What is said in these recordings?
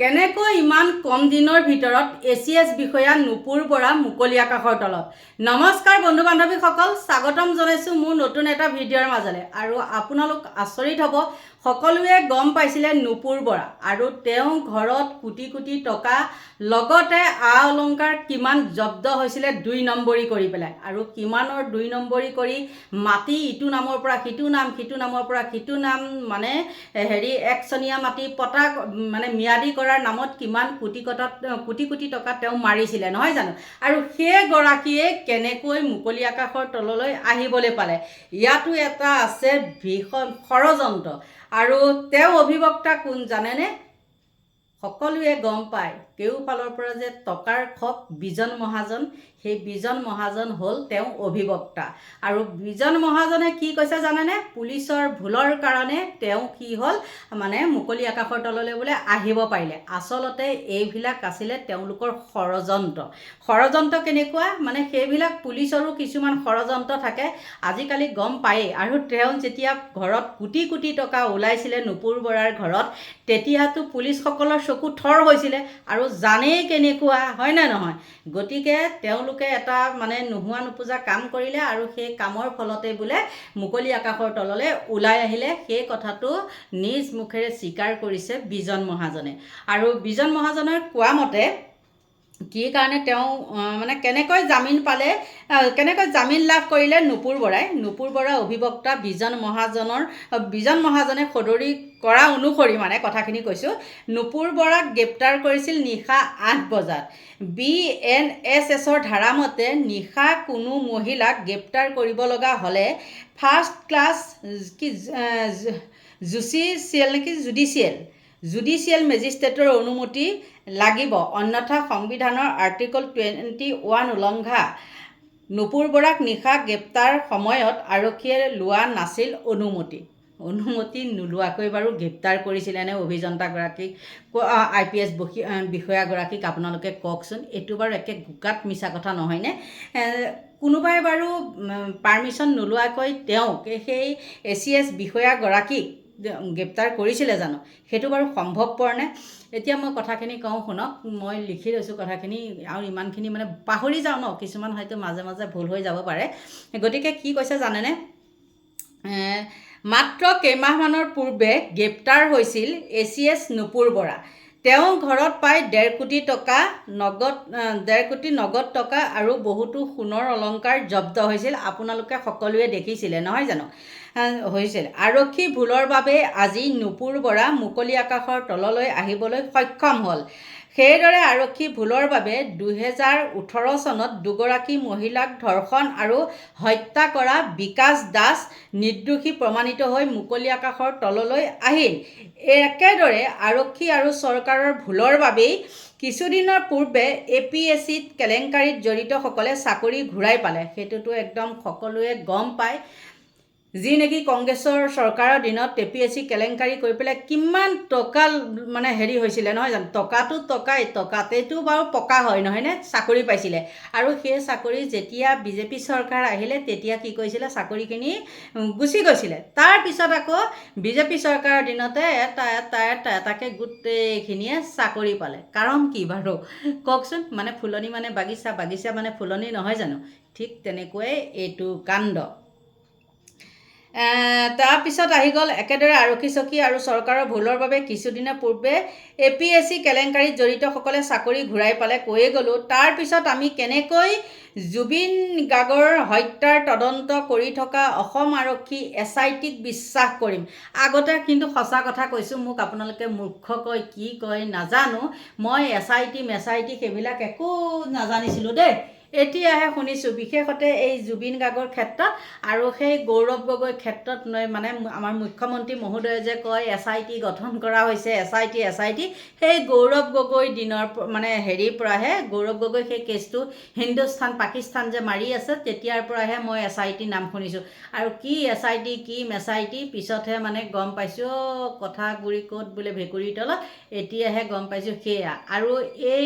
কেনেকৈ ইমান কম দিনৰ ভিতৰত এ চি এছ বিষয়া নুপুৰ বৰা মুকলি আকাশৰ তলত? নমস্কাৰ বন্ধু বান্ধৱীসকল, স্বাগতম জনাইছোঁ মোৰ নতুন এটা ভিডিঅ'ৰ মাজলৈ। আৰু আপোনালোক আচৰিত হ'ব সকলোৱে গম পাইছিলে নুপুৰ বৰা আৰু তেওঁ ঘৰত কোটি কোটি টকা লগতে আ অলংকাৰ কিমান জব্দ হৈছিলে দুই নম্বৰী কৰি পেলাই। আৰু কিমানৰ দুই নম্বৰী কৰি মাটি ইটো নামৰ পৰা সিটো নাম সিটো নামৰ পৰা সিটো নাম মানে হেৰি একচনীয়া মাটি পতা মানে ম্যাদী কৰাৰ নামত কিমান কোটি কটাত কোটি কোটি টকা তেওঁ মাৰিছিলে নহয় জানো? আৰু সেইগৰাকীয়ে কেনেকৈ মুকলি আকাশৰ তললৈ আহিবলৈ পালে? ইয়াতো এটা আছে ভীষণ ষড়যন্ত্ৰ। আৰু তেওঁ অভিবক্তা কোন জানেনে? সকলোৱে গম পায়। কেওফালৰ পৰা যে টকাৰ খক বিজন মহাজন, সেই বিজন মহাজন হ'ল তেওঁ অভিবক্তা। আৰু বিজন মহাজনে কি কৈছে জানেনে? পুলিচৰ ভুলৰ কাৰণে তেওঁ কি হ'ল? মানে মুকলি আকাশৰ তললৈ বোলে আহিব পাৰিলে। আচলতে এইবিলাক আছিলে তেওঁলোকৰ ষড়যন্ত্ৰ। ষড়যন্ত্ৰ কেনেকুৱা? মানে সেইবিলাক পুলিচৰো কিছুমান ষড়যন্ত্ৰ থাকে। আজিকালি গম পায়েই। আৰু তেওঁ যেতিয়া ঘৰত কোটি কোটি টকা ওলাইছিলে নুপুৰ বৰাৰ ঘৰত, তেতিয়াতো পুলিচসকলৰ চকু থৰ হৈছিলে। আৰু জানেই কেনেকুৱা হয়নে নহয়? গতিকে তেওঁলোকে এটা মানে নোহোৱা নোপোজা কাম কৰিলে আৰু সেই কামৰ ফলতে বোলে মুকলি আকাশৰ তললৈ ওলাই আহিলে। সেই কথাটো নিজ মুখেৰে স্বীকাৰ কৰিছে বিজন মহাজনে। আৰু বিজন মহাজনে কোৱা মতে কি কাৰণে তেওঁ মানে কেনেকৈ জামিন পালে কেনেকৈ জামিন লাভ কৰিলে নুপুৰ বৰাই? নুপুৰ বৰা অভিবক্তা বিজন মহাজনৰ বিজন মহাজনে সদৰি কৰা অনুসৰি মানে কথাখিনি কৈছোঁ। নুপুৰ বৰাক গ্ৰেপ্তাৰ কৰিছিল নিশা আঠ বজাত। বি এন এছ এছৰ ধাৰামতে নিশা কোনো মহিলাক গ্ৰেপ্তাৰ কৰিব লগা হ'লে ফাৰ্ষ্ট ক্লাছ কি জুচিচিয়েল নেকি জুডিচিয়েল জুডিচিয়েল মেজিষ্ট্ৰেটৰ অনুমতি লাগিব। অন্যথা সংবিধানৰ আৰ্টিকল টুৱেণ্টি ওৱান উলংঘা। নুপুৰ বৰাক নিশা গ্ৰেপ্তাৰ সময়ত আৰক্ষীয়ে লোৱা নাছিল অনুমতি। অনুমতি নোলোৱাকৈ বাৰু গ্ৰেপ্তাৰ কৰিছিলেনে অভিযন্তাগৰাকীক আই পি এছ বিষয়াগৰাকীক আপোনালোকে কওকচোন। এইটো বাৰু একে গোকাত মিছা কথা নহয়নে কোনোবাই বাৰু পাৰ্মিশ্যন নোলোৱাকৈ তেওঁক, সেই এ চি এছ বিষয়াগৰাকীক গ্ৰেপ্তাৰ কৰিছিলে জানো? সেইটো বাৰু সম্ভৱপৰনে এতিয়া মই কথাখিনি কওঁ, শুনক। মই লিখি লৈছোঁ কথাখিনি আৰু ইমানখিনি মানে পাহৰি যাওঁ ন? কিছুমান হয়তো মাজে মাজে ভুল হৈ যাব পাৰে। গতিকে কি কৈছে জানেনে? মাত্ৰ কেইমাহমানৰ পূৰ্বে গ্ৰেপ্তাৰ হৈছিল A C S Nupur Bora. তেওঁ ঘৰত প্ৰায় ডেৰ কোটি টকা নগদ ডেৰ কোটি নগদ টকা আৰু বহুতো সোণৰ অলংকাৰ জব্দ হৈছিল। আপোনালোকে সকলোৱে দেখিছিলে নহয় জানো? হৈছিল। আৰক্ষী ভুলৰ বাবে আজি নুপুৰ বৰা মুকলি আকাশৰ তললৈ আহিবলৈ সক্ষম হ'ল। সেইদৰে আৰক্ষী ভুলৰ বাবে দুহেজাৰ ওঠৰ চনত দুগৰাকী মহিলাক ধৰ্ষণ আৰু হত্যা কৰা বিকাশ দাস নিৰ্দোষী প্ৰমাণিত হৈ মুকলি আকাশৰ তললৈ আহিল। একেদৰে আৰক্ষী আৰু চৰকাৰৰ ভুলৰ বাবেই কিছুদিনৰ পূৰ্বে এ পি এছ চিত কেলেংকাৰীত জড়িতসকলে চাকৰি ঘূৰাই পালে। সেইটোতো একদম সকলোৱে গম পায়। যি নেকি কংগ্ৰেছৰ চৰকাৰৰ দিনত এ পি এছ চি কেলেংকাৰী কৰি পেলাই কিমান টকা মানে হেৰি হৈছিলে, নহয় জানো? টকাটো টকাই টকাতেতো বাৰু পকা হয় নহয়নে চাকৰি পাইছিলে। আৰু সেই চাকৰি যেতিয়া বিজেপি চৰকাৰ আহিলে, তেতিয়া কি কৰিছিলে? চাকৰিখিনি গুচি গৈছিলে। তাৰপিছত আকৌ বিজেপি চৰকাৰৰ দিনতে এটা এটা এটা, এটাকৈ গোটেইখিনিয়ে চাকৰি পালে। কাৰণ কি বাৰু? কওকচোন মানে ফুলনি মানে বাগিচা বাগিচা মানে ফুলনি নহয় জানো? ঠিক তেনেকুৱাই এইটো কাণ্ড। তাৰপিছত আহি গ'ল একেদৰে আৰক্ষী চকী আৰু চৰকাৰৰ ভুলৰ বাবে কিছুদিনৰ পূৰ্বে এ পি এছ চি কেলেংকাৰীত জড়িতসকলে চাকৰি ঘূৰাই পালে কৈয়ে গ'লোঁ তাৰপিছত আমি কেনেকৈ জুবিন গাৰ্গৰ হত্যাৰ তদন্ত কৰি থকা অসম আৰক্ষী এছ আই টিক বিশ্বাস কৰিম? আগতে কিন্তু সঁচা কথা কৈছোঁ মোক আপোনালোকে মূৰ্খ কয় কি কয় নাজানো। মই এছ আই টি মেছ আই টি সেইবিলাক একো নাজানিছিলোঁ দেই। এতিয়াহে শুনিছোঁ বিশেষতে এই জুবিন গাৰ্গৰ ক্ষেত্ৰত আৰু সেই গৌৰৱ গগৈৰ ক্ষেত্ৰত মানে আমাৰ মুখ্যমন্ত্ৰী মহোদয়ে যে কয় এছ আই টি গঠন কৰা হৈছে S I T S I T সেই গৌৰৱ গগৈ দিনৰ মানে হেৰিৰ পৰাহে গৌৰৱ গগৈ সেই কেছটো হিন্দুস্তান পাকিস্তান যে মাৰি আছে তেতিয়াৰ পৰাহে মই এছ আই টি নাম শুনিছোঁ। আৰু কি এছ আই টি কি মেছ আই টি পিছতহে মানে গম পাইছোঁ অ' কথা গুৰি ক'ত বোলে ভেকুৰীৰ তলত এতিয়াহে গম পাইছোঁ সেয়া। আৰু এই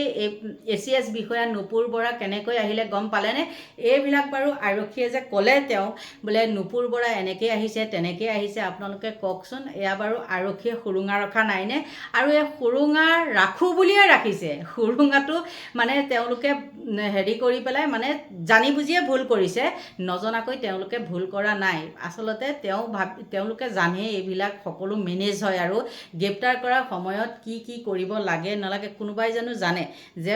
এ চি এছ বিষয়া নুপুৰ বৰা কেনেকৈ আহিলে আহিলে গম পালেনে? এইবিলাক বাৰু আৰক্ষীয়ে যে ক'লে তেওঁ বোলে নুপুৰ বৰা এনেকৈ আহিছে তেনেকৈ আহিছে আপোনালোকে কওকচোন এয়া বাৰু আৰক্ষীয়ে সুৰুঙা ৰখা নাইনে? আৰু এই সুৰুঙা ৰাখোঁ বুলিয়ে ৰাখিছে। সুৰুঙাটো মানে তেওঁলোকে হেৰি কৰি পেলাই মানে জানি বুজিয়ে ভুল কৰিছে নজনাকৈ তেওঁলোকে ভুল কৰা নাই। আচলতে তেওঁ ভাবি তেওঁলোকে জানে এইবিলাক সকলো মেনেজ হয় আৰু গ্ৰেপ্তাৰ কৰাৰ সময়ত কি কি কৰিব লাগে নালাগে কোনোবাই জানো জানে যে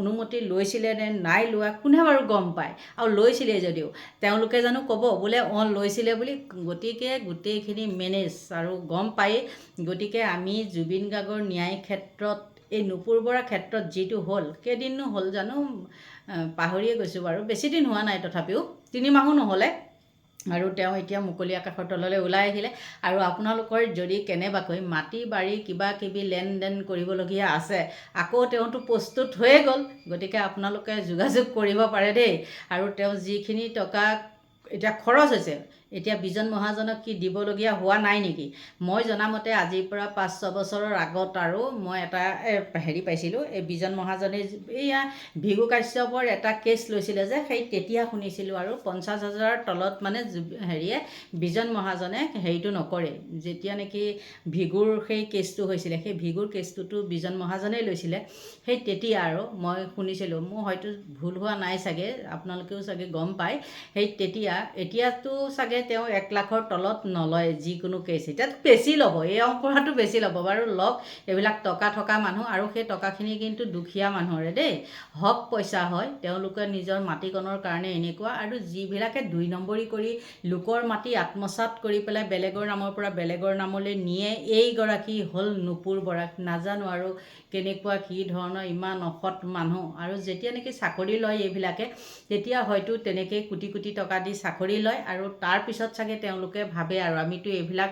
অনুমতি লৈছিলে নে নাই লোৱা কোনে বাৰু গম পায়। আৰু লৈছিলে যদিও, তেওঁলোকে জানো ক'ব, বোলে, অঁ, লৈছিলে বুলি গতিকে গোটেইখিনি মেনেজ আৰু গম পায়েই গতিকে আমি জুবিন গাৰ্গৰ ন্যায় ক্ষেত্ৰত, এই নুপুৰ বৰা ক্ষেত্ৰত যিটো হ'ল, কেইদিননো হ'ল জানো পাহৰিয়ে গৈছোঁ বাৰু বেছিদিন হোৱা নাই তথাপিও, তিনিমাহো নহ'লে। আৰু তেওঁ এতিয়া মুকলি আকাশৰ তললৈ ওলাই আহিলে। আৰু আপোনালোকৰ যদি কেনেবাকৈ মাটি, বাৰী কিবা কিবি লেনদেন কৰিবলগীয়া আছে, আকৌ তেওঁতো প্ৰস্তুত হৈয়ে গ'ল। গতিকে আপোনালোকে যোগাযোগ কৰিব পাৰে দেই। আৰু তেওঁ যিখিনি টকা এতিয়া খৰচ হৈছে এতিয়া বিজন মহাজনক কি দিবলগীয়া হোৱা নাই নেকি? মই জনামতে আজিৰ পৰা পাঁচ ছবছৰৰ আগত আৰু মই এটা হেৰি পাইছিলোঁ, এই বিজন মহাজনে এইয়া ভিগু কাশ্যপৰ এটা কেছ লৈছিলে যে, সেই তেতিয়া শুনিছিলোঁ আৰু পঞ্চাছ হাজাৰৰ তলত মানে হেৰিয়ে বিজন মহাজনে হেৰিটো নকৰে। যেতিয়া নেকি ভিগুৰ সেই কেছটো হৈছিলে, সেই ভিগুৰ কেছটোতো বিজন মহাজনেই লৈছিলে, সেই তেতিয়া আৰু মই শুনিছিলোঁ, মোৰ হয়তো ভুল হোৱা নাই চাগে, আপোনালোকেও চাগে গম পায়, সেই তেতিয়া, এতিয়াতো চাগে তেওঁ এক লাখৰ তলত নলয় যিকোনো কেছ এতিয়াতো বেছি ল'ব এই অংকৰাটো বেছি ল'ব। বাৰু লওক এইবিলাক টকা থকা মানুহ আৰু সেই টকাখিনি কিন্তু দুখীয়া মানুহৰে দেই। হক পইচা হয় তেওঁলোকে নিজৰ মাটিকণৰ কাৰণে এনেকুৱা আৰু যিবিলাকে দুই নম্বৰী কৰি লোকৰ মাটি আত্মসাত কৰি পেলাই বেলেগৰ নামৰ পৰা বেলেগৰ নামলৈ নিয়ে এইগৰাকী হ'ল নুপুৰ বৰা নাজানো আৰু কেনেকুৱা কি ধৰণৰ ইমান অসৎ মানুহ। আৰু যেতিয়া নেকি চাকৰি লয় এইবিলাকে তেতিয়া হয়তো তেনেকৈ কোটি কোটি টকা দি চাকৰি লয় আৰু তাৰপিছত চাগে তেওঁলোকে ভাবে আৰু আমিতো এইবিলাক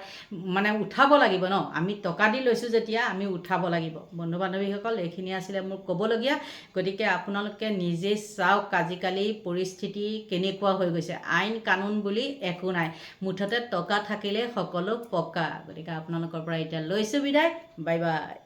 মানে উঠাব লাগিব ন? আমি টকা দি লৈছোঁ যেতিয়া আমি উঠাব লাগিব। বন্ধু বান্ধৱীসকল এইখিনি আছিলে মোৰ ক'বলগীয়া। গতিকে আপোনালোকে নিজেই চাওক আজিকালি পৰিস্থিতি কেনেকুৱা হৈ গৈছে। আইন কানুন বুলি একো নাই। মুঠতে টকা থাকিলে সকলো পকা। গতিকে আপোনালোকৰ পৰা এতিয়া লৈছোঁ বিদায়। Bye bye